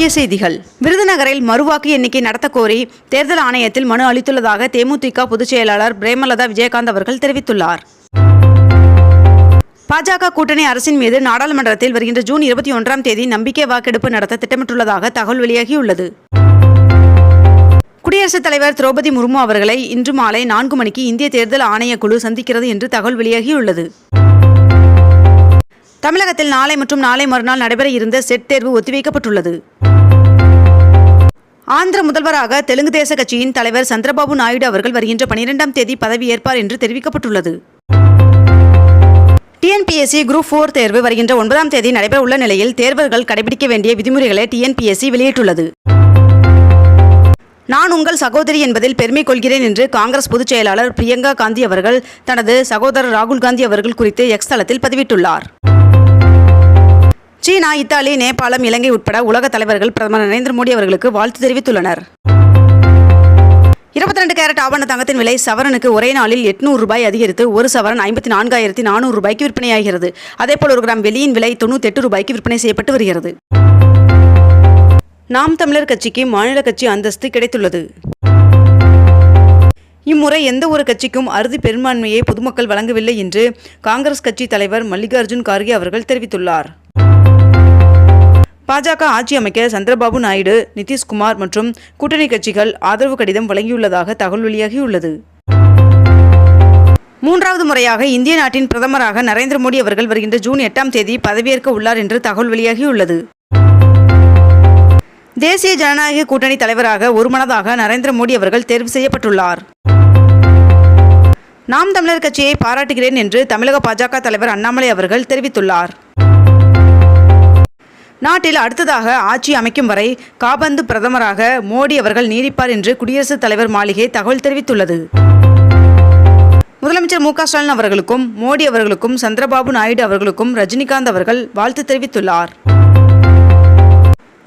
முக்கிய செய்திகள். விருதுநகரில் மறுவாக்கு எண்ணிக்கை நடத்தக்கோரி தேர்தல் ஆணையத்தில் மனு அளித்துள்ளதாக தேமுதிக பொதுச் செயலாளர் பிரேமலதா விஜயகாந்த் அவர்கள் தெரிவித்துள்ளார். பாஜக கூட்டணி அரசின் மீது நாடாளுமன்றத்தில் வருகின்ற ஜூன் இருபத்தி ஒன்றாம் தேதி நம்பிக்கை வாக்கெடுப்பு நடத்த திட்டமிட்டுள்ளதாக தகவல் வெளியாகியுள்ளது. குடியரசுத் தலைவர் திரௌபதி முர்மு அவர்களை இன்று மாலை நான்கு மணிக்கு இந்திய தேர்தல் ஆணையக்குழு சந்திக்கிறது என்று தகவல் வெளியாகியுள்ளது. தமிழகத்தில் நாளை மற்றும் நாளை மறுநாள் நடைபெற இருந்த செட் தேர்வு ஒத்திவைக்கப்பட்டுள்ளது. ஆந்திர முதல்வராக தெலுங்கு தேச கட்சியின் தலைவர் சந்திரபாபு நாயுடு அவர்கள் வருகின்ற பனிரெண்டாம் தேதி பதவியேற்பார் என்று தெரிவிக்கப்பட்டுள்ளது. டிஎன்பிஎஸ்சி குரூப் ஃபோர் தேர்வு வருகின்ற ஒன்பதாம் தேதி நடைபெற உள்ள நிலையில் தேர்வர்கள் கடைபிடிக்க வேண்டிய விதிமுறைகளை டிஎன்பிஎஸ்சி வெளியிட்டுள்ளது. நான் உங்கள் சகோதரி என்பதில் பெருமை கொள்கிறேன் என்று காங்கிரஸ் பொதுச் செயலாளர் பிரியங்கா காந்தி அவர்கள் தனது சகோதரர் ராகுல் காந்தி அவர்கள் குறித்து எக்ஸ் தளத்தில் பதிவிட்டுள்ளார். சீனா இத்தாலி நேபாளம் இலங்கை உட்பட உலக தலைவர்கள் பிரதமர் நரேந்திர மோடி அவர்களுக்கு வாழ்த்து தெரிவித்துள்ளனர். இருபத்தி ரெண்டு கேரட் ஆவண தங்கத்தின் விலை சவரனுக்கு ஒரே நாளில் எட்நூறு ரூபாய் அதிகரித்து ஒரு சவரன் ஐம்பத்தி நான்காயிரத்தி நானூறு ரூபாய்க்கு விற்பனையாகிறது. அதேபோல் ஒரு கிராம் வெளியின் விலை தொண்ணூத்தெட்டு ரூபாய்க்கு விற்பனை செய்யப்பட்டு வருகிறது. நாம் தமிழர் கட்சிக்கு மாநில கட்சி அந்தஸ்து கிடைத்துள்ளது. இம்முறை எந்த ஒரு கட்சிக்கும் அறுதி பெரும்பான்மையை பொதுமக்கள் வழங்கவில்லை என்று காங்கிரஸ் கட்சி தலைவர் மல்லிகார்ஜுன் கார்கே அவர்கள் தெரிவித்துள்ளார். பாஜக ஆட்சி அமைக்க சந்திரபாபு நாயுடு நிதிஷ்குமார் மற்றும் கூட்டணி கட்சிகள் ஆதரவு கடிதம் வழங்கியுள்ளதாக தகவல் வெளியாகியுள்ளது. மூன்றாவது முறையாக இந்திய நாட்டின் பிரதமராக நரேந்திர மோடி அவர்கள் வருகின்ற ஜூன் எட்டாம் தேதி பதவியேற்க உள்ளார் என்று தகவல் வெளியாகியுள்ளது. தேசிய ஜனநாயக கூட்டணி தலைவராக ஒருமனதாக நரேந்திர மோடி அவர்கள் தேர்வு செய்யப்பட்டுள்ளார். நாம் தமிழர் கட்சியை பாராட்டுகிறேன் என்று தமிழக பாஜக தலைவர் அண்ணாமலை அவர்கள் தெரிவித்துள்ளார். நாட்டில் அடுத்ததாக ஆட்சி அமைக்கும் வரை காபந்து பிரதமராக மோடி அவர்கள் நீடிப்பார் என்று குடியரசுத் தலைவர் மாளிகை தகவல் தெரிவித்துள்ளது. முதலமைச்சர் மு ஸ்டாலின் அவர்களுக்கும் மோடி அவர்களுக்கும் சந்திரபாபு நாயுடு அவர்களுக்கும் ரஜினிகாந்த் அவர்கள் வாழ்த்து தெரிவித்துள்ளார்.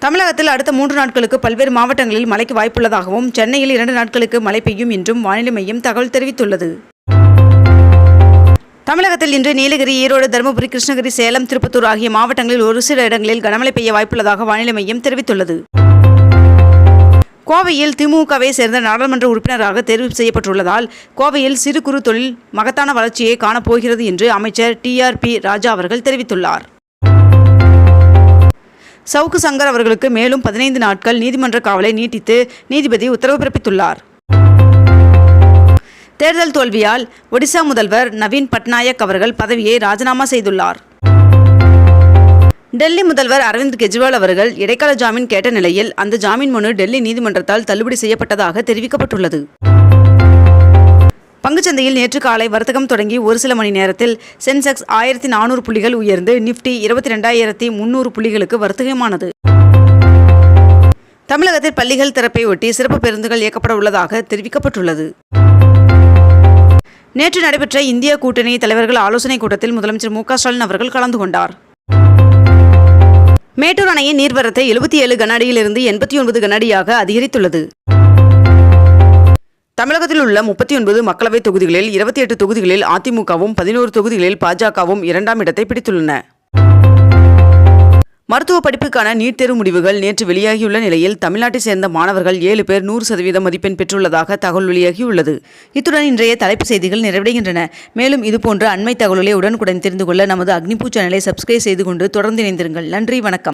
தமிழகத்தில் அடுத்த மூன்று நாட்களுக்கு பல்வேறு மாவட்டங்களில் மழைக்கு வாய்ப்புள்ளதாகவும் சென்னையில் இரண்டு நாட்களுக்கு மழை பெய்யும் என்றும் வானிலை மையம் தகவல் தெரிவித்துள்ளது. தமிழகத்தில் இன்று நீலகிரி ஈரோடு தருமபுரி கிருஷ்ணகிரி சேலம் திருப்பத்தூர் ஆகிய மாவட்டங்களில் ஒரு சில இடங்களில் கனமழை பெய்ய வாய்ப்புள்ளதாக வானிலை மையம் தெரிவித்துள்ளது. கோவையில் திமுகவை சேர்ந்த நாடாளுமன்ற உறுப்பினராக தேர்வு செய்யப்பட்டுள்ளதால் கோவையில் சிறு குறு தொழில் மகத்தான வளர்ச்சியை காணப்போகிறது என்று அமைச்சர் டிஆர்பி ராஜா அவர்கள் தெரிவித்துள்ளார். சவுக்கு சங்கர் அவர்களுக்கு மேலும் பதினைந்து நாட்கள் நீதிமன்ற காவலை நீட்டித்து நீதிபதி உத்தரவு பிறப்பித்துள்ளார். தேர்தல் தோல்வியால் ஒடிசா முதல்வர் நவீன் பட்நாயக் அவர்கள் பதவியை ராஜினாமா செய்துள்ளார். டெல்லி முதல்வர் அரவிந்த் கெஜ்ரிவால் அவர்கள் இடைக்கால ஜாமீன் கேட்ட நிலையில் அந்த ஜாமீன் மனு டெல்லி நீதிமன்றத்தால் தள்ளுபடி செய்யப்பட்டதாக தெரிவிக்கப்பட்டுள்ளது. பங்குச்சந்தையில் நேற்று காலை வர்த்தகம் தொடங்கி ஒரு சில மணி நேரத்தில் சென்செக்ஸ் ஆயிரத்தி நானூறு புள்ளிகள் உயர்ந்து நிப்டி இருபத்தி ரெண்டாயிரத்தி முன்னூறு புள்ளிகளுக்கு வர்த்தகமானது. தமிழகத்தில் பள்ளிகள் திறப்பை ஒட்டி சிறப்பு பேருந்துகள் இயக்கப்பட உள்ளதாக தெரிவிக்கப்பட்டுள்ளது. நேற்று நடைபெற்ற இந்திய கூட்டணி தலைவர்கள் ஆலோசனைக் கூட்டத்தில் முதலமைச்சர் மு ஸ்டாலின் அவர்கள் கலந்து கொண்டார். மேட்டூர் அணையின் நீர்வரத்தை எழுபத்தி ஏழு கனஅடியிலிருந்து எண்பத்தி ஒன்பது கனஅடியாக அதிகரித்துள்ளது. தமிழகத்தில் உள்ள முப்பத்தி ஒன்பது மக்களவைத் தொகுதிகளில் இருபத்தி எட்டு தொகுதிகளில் அதிமுகவும் பதினோரு தொகுதிகளில் பாஜகவும் இரண்டாம் இடத்தை பிடித்துள்ளன. மருத்துவ படிப்புக்கான நீட் தேர்வு முடிவுகள் நேற்று வெளியாகியுள்ள நிலையில் தமிழ்நாட்டை சேர்ந்த மாணவர்கள் ஏழு பேர் நூறு சதவீத மதிப்பெண் பெற்றுள்ளதாக தகவல் வெளியாகியுள்ளது. இத்துடன் இன்றைய தலைப்பு செய்திகள் நிறைவடைகின்றன. மேலும் இதுபோன்ற அண்மை தகவல்களை உடனுக்குடன் தெரிந்து கொள்ள நமது அக்னிபூ சேனலை சப்ஸ்கிரைப் செய்து கொண்டு தொடர்ந்து இணைந்திருங்கள். நன்றி வணக்கம்.